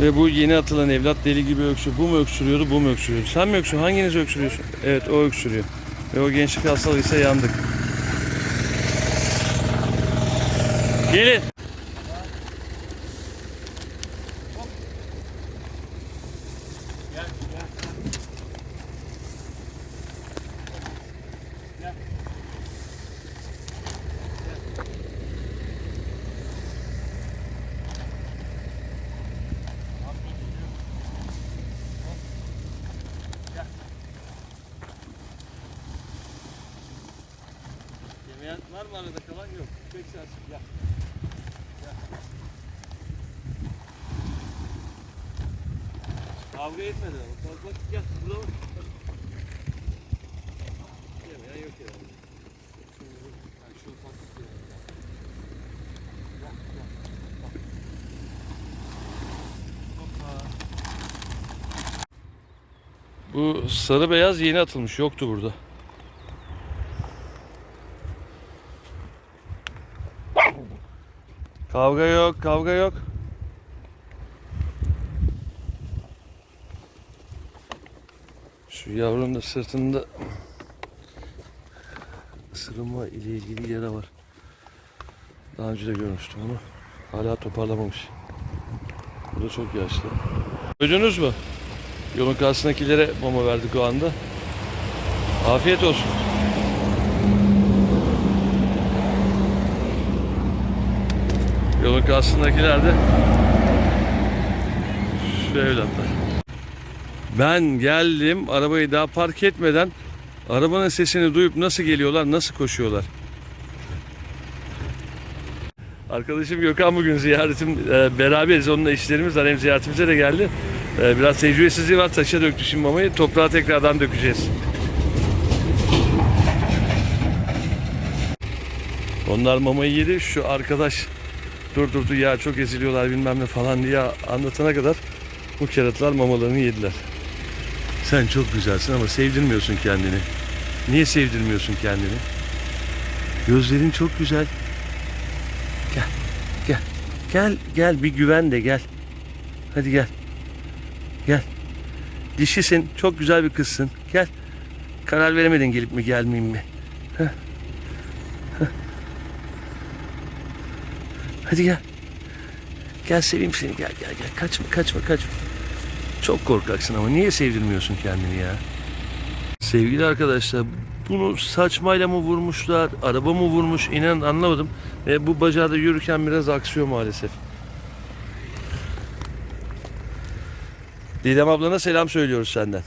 Ve bu yeni atılan evlat deli gibi öksürüyor. Bu mu öksürüyordu, bu mu öksürüyordu? Sen mi öksürüyorsun? Hanginiz öksürüyorsun? Evet, o öksürüyor. Ve o gençlik hastalığıysa yandık. Gelin. Yemeyen var mı arada Gel. Kavga etmeden ama. Bak bak. Burada bak. Yok herhalde. Bu sarı beyaz yeni atılmış. Yoktu burada. Kavga yok, kavga yok. Şu yavrunun da sırtında ısırılma ile ilgili yara var. Daha önce de görmüştüm onu. Hala toparlamamış. Bu da çok yaşlı. Duydunuz mu? Yolun karşısındakilere mama verdik o anda. Afiyet olsun. Yolun karşısındakiler de şu evlatlar. Ben geldim arabayı daha park etmeden arabanın sesini duyup nasıl geliyorlar, nasıl koşuyorlar. Arkadaşım Gökhan bugün ziyaretim e, beraberiz. Onunla işlerimiz var. Hem ziyaretimize de geldi. E, biraz tecrübesizliği var. Taşa döktü şimdi mamayı. Toprağa tekrardan dökeceğiz. Onlar mamayı yedi. Şu arkadaş dur durdu ya çok eziliyorlar bilmem ne falan diye anlatana kadar bu keratlar mamalarını yediler. Sen çok güzelsin ama sevdirmiyorsun kendini. Niye sevdirmiyorsun kendini? Gözlerin çok güzel. Gel, gel, gel, gel bir güven de gel. Hadi gel, gel. Dişisin, çok güzel bir kızsın. Gel. Karar veremedin gelip mi gelmeyeyim mi? Heh. Hadi gel. Gel seveyim seni gel gel gel. Kaçma kaçma kaçma. Çok korkaksın ama niye sevdirmiyorsun kendini ya? Sevgili arkadaşlar bunu saçmayla mı vurmuşlar, araba mı vurmuş inan anlamadım. Ve bu bacağı da yürürken biraz aksıyor maalesef. Didem ablana selam söylüyoruz senden.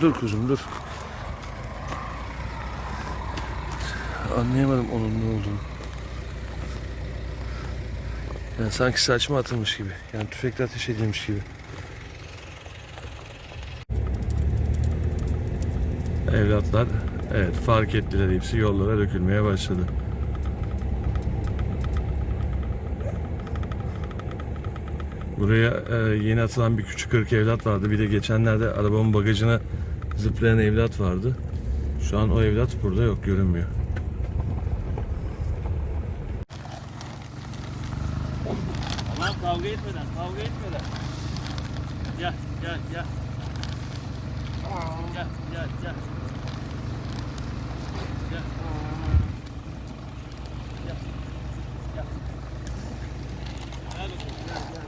Dur kuzum dur. Anlayamadım onun ne olduğunu. Yani sanki saçma atılmış gibi. Yani tüfekle ateş edilmiş gibi. Evlatlar evet fark ettiler hepsi yollara dökülmeye başladı. Buraya e, yeni atılan bir küçük ırk evlat vardı. Bir de geçenlerde arabamın bagajına zıplayan evlat vardı. Şu an o evlat burada yok görünmüyor. Tamam kavga etmeden, kavga etmeden. Gel, gel, gel. Gel, gel, gel. Gel. Gel. Gel. Gel gel, gel.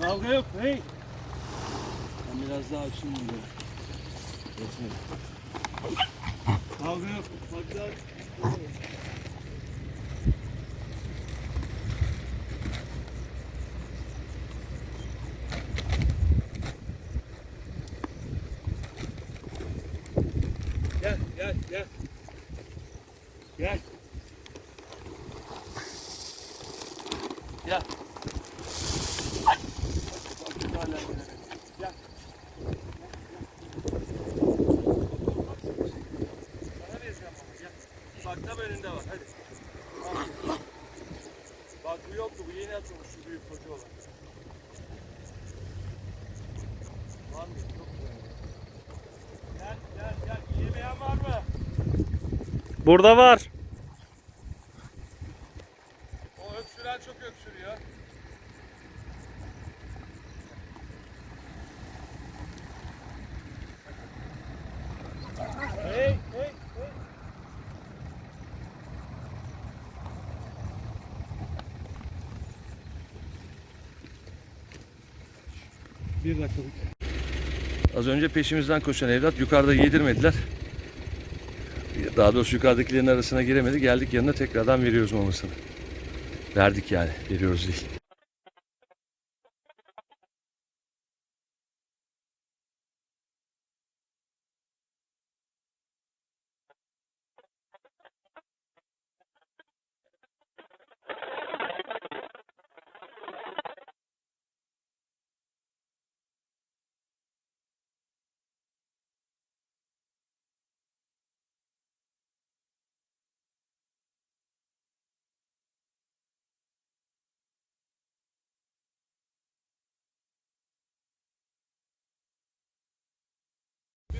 Kavga yok, hey. Ben biraz daha açayım bunu. Yetmedi. Kavga yok, bak daha. Gel, gel, gel. Gel. Gel. Bak, tam önünde var, hadi. Bak bu yoktu, bu yeni atılmış şu büyük koca olan. Var mı? Çok güzel. Gel, gel. Burada var. O öksüren çok öksürüyor. Hey, hey, hey. Bir dakikalık. Az önce peşimizden koşan evlat yukarıda yedirmediler. Daha doğrusu yukarıdakilerin arasına giremedi. Geldik yanına tekrardan veriyoruz mamasını. Verdik yani. Veriyoruz değil.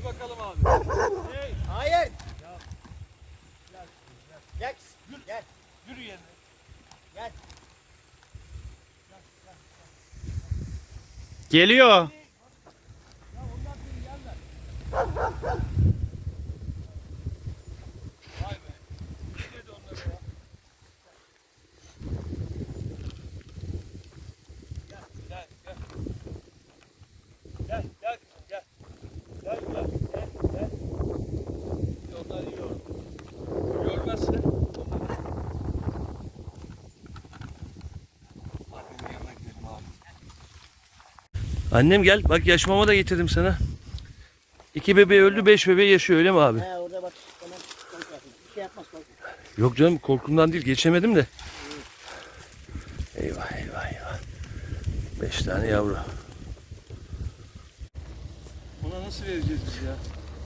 Bakalım abi. Hey, Hayır. Gel. Gel. yürü yerine. Gel. Geliyor. Vay be. Yedi onları ya. Gel, gel, gel. Gel, gel kızım, gel. Gel, gel, gel, gel. Onlar yiyor. Görmezse onları. Annemin yanına gidelim abi. Annem gel, bak yaş mama da getirdim sana. İki bebeği öldü, beş bebeği yaşıyor öyle mi abi? He orada bak. Tamam. Bir şey yapmaz korkma. Yok canım korkumdan değil geçemedim de. Eyvah eyvah eyvah. Beş tane yavru. Buna nasıl vereceğiz biz ya?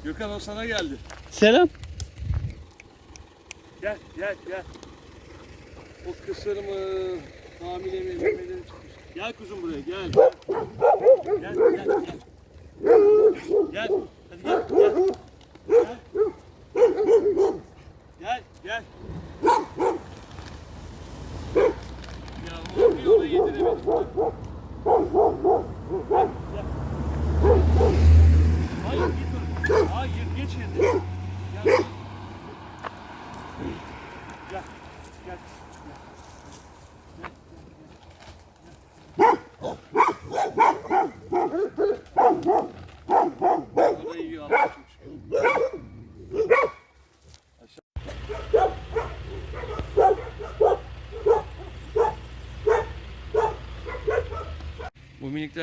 Gökhan o sana geldi. Selam. Gel gel gel. O kısır mı? Hamile mi? Memeleri çıkmış. Gel kuzum buraya gel. Gel gel gel. Gel. Hadi gel gel. Gel. Gel gel. Ya onu bir yola yediremedim. Gel, gel. Hayır git oraya. Hayır geç yerine. Gel. Gel. Gel. O da yiyor Allah'a çok şükür.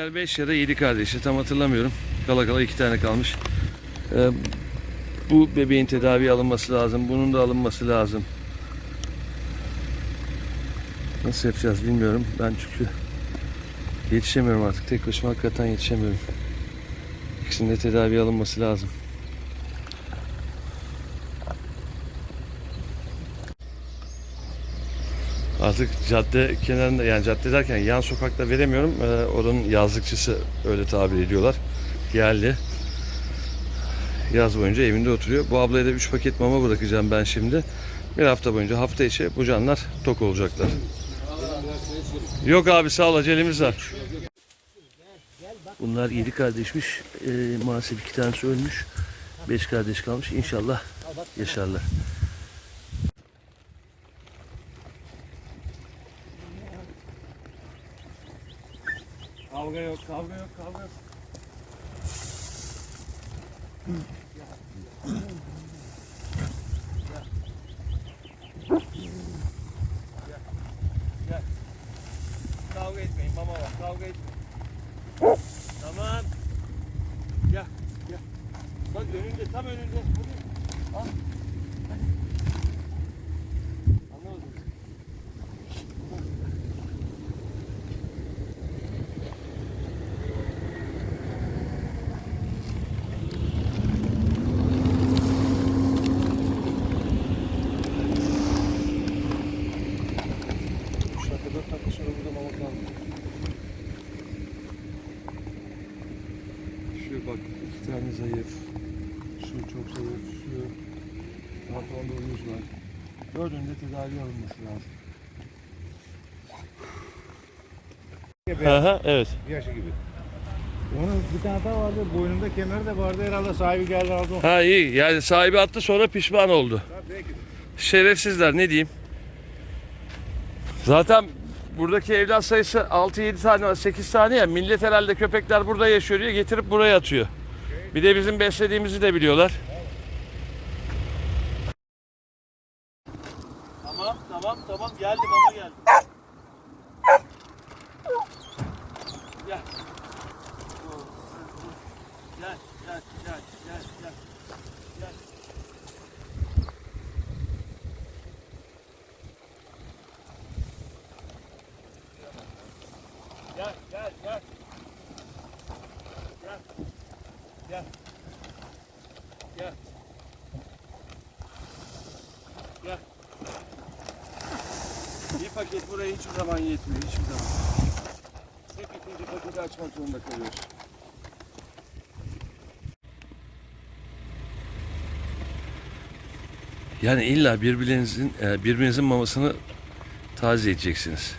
Minikler 5 ya da 7 kardeşi tam hatırlamıyorum. Kala kala 2 tane kalmış. Ee, bu bebeğin tedavi alınması lazım. Bunun da alınması lazım. Nasıl yapacağız bilmiyorum. Ben çünkü yetişemiyorum artık. Tek başıma hakikaten yetişemiyorum. İkisinin de tedavi alınması lazım. Artık cadde kenarında yani cadde derken yan sokakta veremiyorum. Ee, oranın yazlıkçısı öyle tabir ediyorlar. Geldi. Yaz boyunca evinde oturuyor. Bu ablaya da 3 paket mama bırakacağım ben şimdi. Bir hafta boyunca hafta içi bu canlar tok olacaklar. Yok abi sağ ol acelemiz var. Bunlar 7 kardeşmiş. Ee, maalesef iki tanesi ölmüş. 5 kardeş kalmış. İnşallah yaşarlar. Kavga yok, kavga yok, kavga yok. Gel. Kavga etmeyin, mama var, kavga etmeyin. Tamam. Gel, gel. Bak önünde, tam önünde. Hadi. Al. Hadi. Anlamadım. Üç dakika, dört dakika sonra burada mama kaldı. Şu bak iki tane zayıf. Şu çok zayıf. Şu Pantolonda uyuz var. Lazım. Aha, evet. Yaşı gibi. Onun bir tane daha vardı. Boynunda kemeri de vardı. Herhalde sahibi geldi aldı onu. Ha iyi. Yani sahibi attı sonra pişman oldu. Ha, belki. Şerefsizler ne diyeyim. Zaten buradaki evlat sayısı 6-7 tane 8 tane ya. Millet herhalde köpekler burada yaşıyor diye getirip buraya atıyor. Bir de bizim beslediğimizi de biliyorlar. Tamam tamam tamam geldim ama geldim. Gel. Gel gel gel gel gel. Gel. Bir paket buraya hiçbir zaman yetmiyor. Hiçbir zaman. Hep ikinci paketi açmak zorunda kalıyoruz. Yani illa birbirinizin e, birbirinizin mamasını taze edeceksiniz.